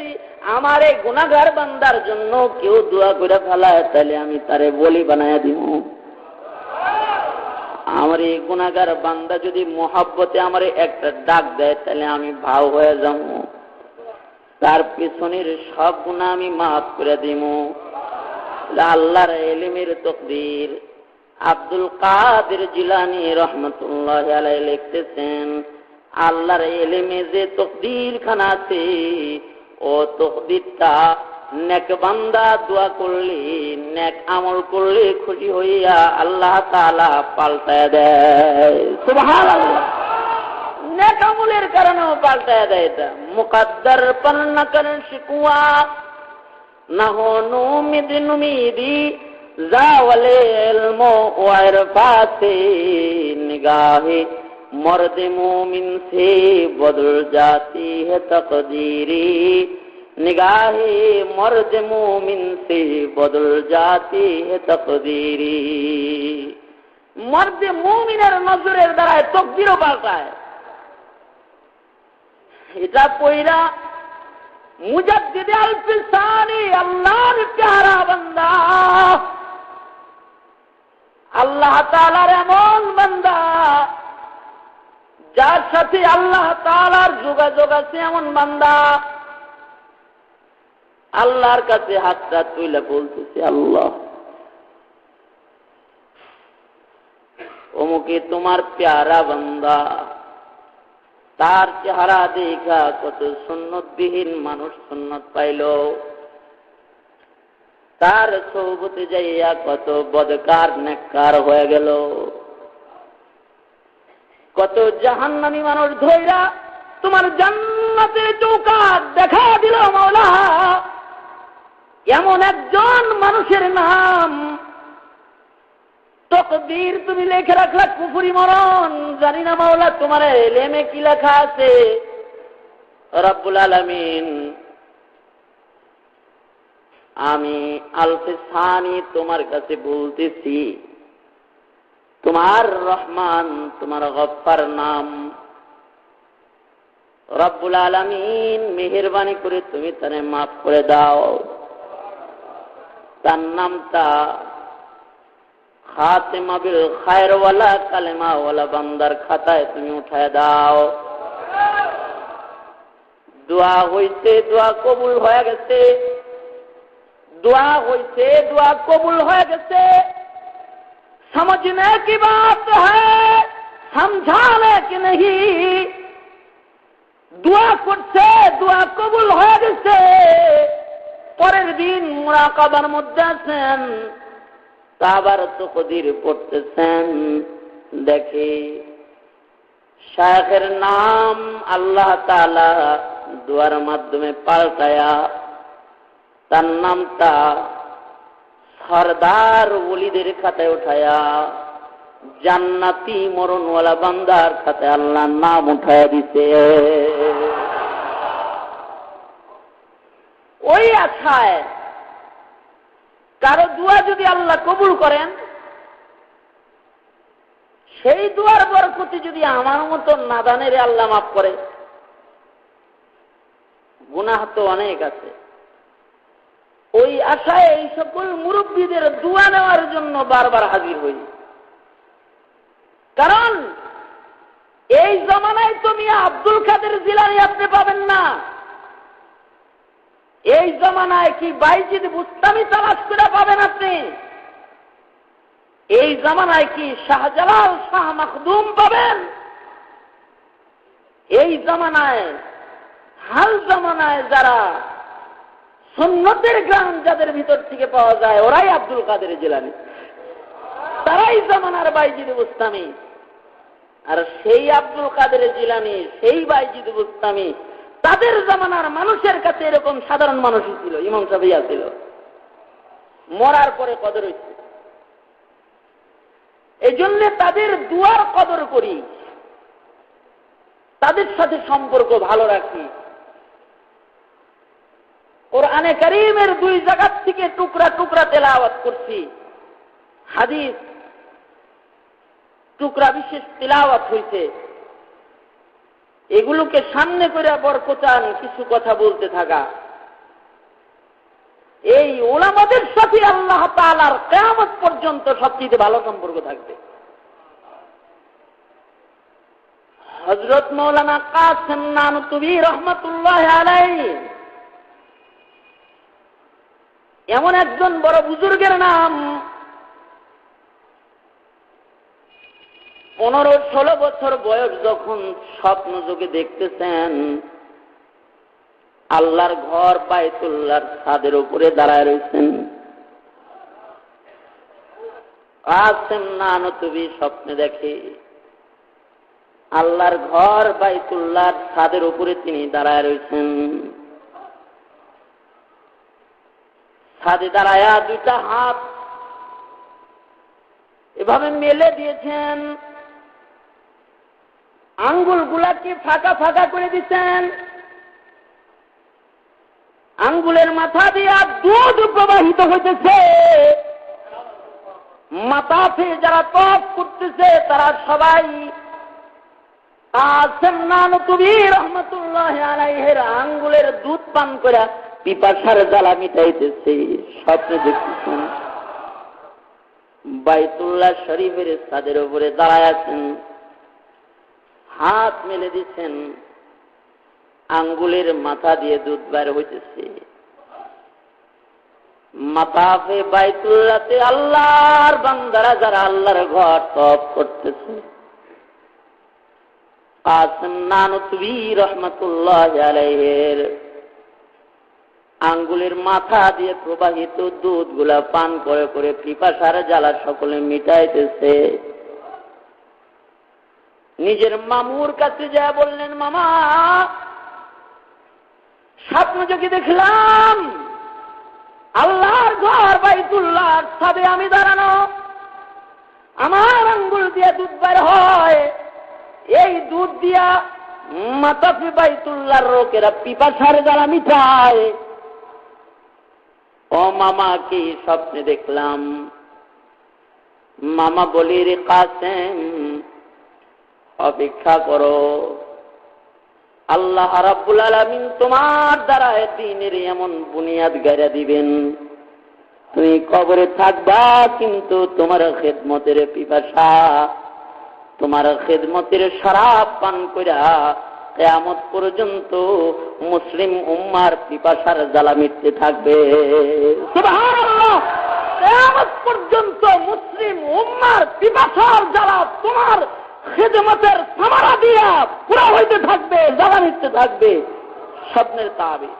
যদি আমার এই গুণাগার বান্দার জন্য কেউ দোয়া করে ফেলায় তাহলে আমি তারে বলি বানায় দিব আমার এই গুণাগার বান্দা যদি মোহাব্বতে আমার একটা ডাক দেয় তাহলে আমি ভাও হয়ে যাব তার পিছনের সব গুণা আমি মাফ করে দিব আল্লাহর এলিমের তকদির। আব্দুল কাদের জিলানি রহমতুল্লাহ লিখতেছেন, আল্লাহর এলেমে যে তকদির খানা আছে ও তকদিরটা নেক বান্দা দোয়া করলি, নেক আমল করলি, খুশি হইয়া আল্লাহ তালা পাল্টায় দেয়। নেক আমলের কারণেও পাল্টায় দেয় এটা। মুকাদ্দার পান্না করেন শিকুয়া না হনু মিদি নুমিদি যাওয়ালে এলমো ওয়ার পাশে নিগাহে मर्द मोमिन से बदल जाती है तकदीरी निगाहे मर्द मोमिन से बदल जाती है तकदीरी মর্দে মুমিনের নজরের দ্বারায় তকদিরও পাল্টায় এটা পইরা মুজাদ্দিদ আল ফিসানি আল্লাহর প্যারা বান্দা আল্লাহ তালার এমন বান্দা যার সাথে আল্লাহ তালার যোগাযোগ আছে এমন বান্দা। আল্লাহর কাছে হাতটা তুইলে বলতেছে, আল্লাহ। অমুকে তোমার প্যারা বান্দা। তার চেহারা দেখা কত সুন্নতবিহীন মানুষ সুন্নত পাইল। তার সৌবতে যাইয়া কত বদকার, নেককার হয়ে গেল। কত জাহান্নানি মানুষ ধৈরা তোমার জান্নাতের চৌকা দেখা দিল মাওলা। এমন একজন মানুষের নাম তকদির তুমি লেখে রাখলা, কুফুরি মরণ, জানি না মাওলা তোমার এলেমে কি লেখা আছে। রব্বুল আলমিন, আমি আলফে সানি তোমার কাছে বলতেছি তোমার রহমান, তোমার গফার নাম। রব্বুল আলমিন মেহরবানি করে তুমি তারে মাফ করে দাও। তার নামটা খাতেমা বিল খায়রওয়ালা, কালেমাওয়ালা বান্দার খাতায় তুমি উঠায় দাও। দোয়া হইছে, দোয়া কবুল হয়ে গেছে। দোয়া হইছে, দোয়া কবুল হয়ে গেছে। समझने की बात है समझाने की नहीं দোয়া করছে দোয়া কবুল হয়ে গেছে পরের দিন মুরাকাবার মধ্যে আছেন আবার তো কদির পড়তেছেন দেখে শাহের নাম আল্লাহ তালা দুয়ার মাধ্যমে পাল্টায়া তার নামটা সরদার ওলিদের খাতায় উঠায়া, জান্নাতি মরণওয়ালা বান্দার খাতায় আল্লাহ নাম উঠায়া দিতে ওই আশায় কারও দুয়া যদি আল্লাহ কবুল করেন, সেই দুয়ার বরকতি যদি আমার মতো নাদানের আল্লাহ মাফ করে, গুনাহ তো অনেক আছে। ওই আশায় এই সকল মুরব্বীদের দোয়া নেওয়ার জন্য বারবার হাজির হই। কারণ, এই জমানায় তুমি আব্দুল কাদের জিলানি আপনি পাবেন না। এই জমানায় কি বাইজিদ বুস্তামি তালাশ করে পাবেন আপনি? এই জমানায় কি শাহজালাল শাহ মখদুম পাবেন? এই জমানায়, হাল জমানায় যারা সুন্নতের গ্রাম যাদের ভিতর থেকে পাওয়া যায়, ওরাই আব্দুল কাদের জেলানি। তারাই জমানার বাইজিদ বুস্তামি আর সেই আব্দুল কাদের জিলানি, সেই বাইজিদ বুস্তামি তাদের জমানার মানুষের কাছে এরকম সাধারণ মানুষই ছিল, ইমাম সাবিয়া ছিল। মরার পরে কদর হইছে। এই জন্য তাদের দুয়ার কদর করি। তাদের সাথে সম্পর্ক ভালো রাখি। কোরআনে করিমের দুই জায়গার থেকে টুকরা টুকরা তেলাওয়াত করছি। হাদিস, টুকরা বিশেষ তেলাওয়াত হইছে। এগুলোকে সামনে করে বরকচান কিছু কথা বলতে থাকা। এই ওলামাদের সাথে আল্লাহ তালার কেয়ামত পর্যন্ত সবচেয়ে ভালো সম্পর্ক থাকবে। হজরত মৌলানা কাসেম নানতুবি রহমতুল্লাহ আলাই এমন একজন বড় বুজুর্গের নাম পনেরো ষোলো বছর বয়স যখন স্বপ্ন যোগে দেখতেছেন, আল্লাহর ঘর বায়তুল্লাহর ছাদের উপরে দাঁড়ায় রয়েছেন কাসেম নানতুবি স্বপ্নে দেখে। আল্লাহর ঘর বাইতুল্লাহর ছাদের উপরে তিনি দাঁড়ায় রয়েছেন ছাদে দাঁড়ায়া দুইটা হাত এভাবে মেলে দিয়েছেন। আঙ্গুল গুলাকে ফাঁকা ফাঁকা করে দিচ্ছেন। আঙ্গুলের মাথা দিয়া দুধ প্রবাহিত হইতেছে। মাথাতে যারা তপ করতেছে, তারা সবাই আসেন না নতুবি রহমতুল্লাহ আলাইহের আঙ্গুলের দুধ পান করে পিপাসার জ্বালা মিটাইতেছে, স্বপ্নে দেখতেছেন। বাইতুল্লাহ শরীফের সাদের উপরে দাঁড়ায় আছেন। হাত মেলে দিচ্ছেন। আঙ্গুলের মাথা দিয়ে দুধ বের হইতেছে। মাতাফে বাইতুল্লাতে আল্লাহর বান্দারা যারা আল্লাহর ঘর তপ করতেছে। কাসম নানতবি রহমতুল্লাহ আলাইহের। আঙ্গুলের মাথা দিয়ে প্রবাহিত দুধগুলা পান করে করে পিপাসার জ্বালা সকলে মিটাইতেছে। নিজের মামুর কাছে যা বললেন, মামা, স্বপ্ন যোগে দেখলাম? আল্লাহর ঘর বাইতুল্লাহর সাবে আমি দাঁড়ানো। আমার আঙ্গুল দিয়ে দুধ বের হয়। এই দুধ দিয়া মাতাফি বাইতুল্লাহর লোকেরা পিপাসার জ্বালা মিঠায় ও মামা কি স্বপ্নে দেখলাম। মামা বলি, রে কাসেম, অপেক্ষা করো। আল্লাহ রাব্বুল আলামিন তোমার দ্বারা দিনের এমন বুনিয়াদ গাড়া দিবেন। তুমি কবরে থাকবা, কিন্তু তোমার খেদমতের পিপাসা, তোমার খেদমতের শরাব পান করা কেয়ামত পর্যন্ত মুসলিম উম্মার পিপাসার জ্বালা মিটতে থাকবে কেয়ামত পর্যন্ত মুসলিম উম্মার পিপাসার জ্বালা তোমার খেদমতের সামারা দিয়া পুরা হইতে থাকবে জ্বালা মিটতে থাকবে। স্বপ্নের তাবিজ।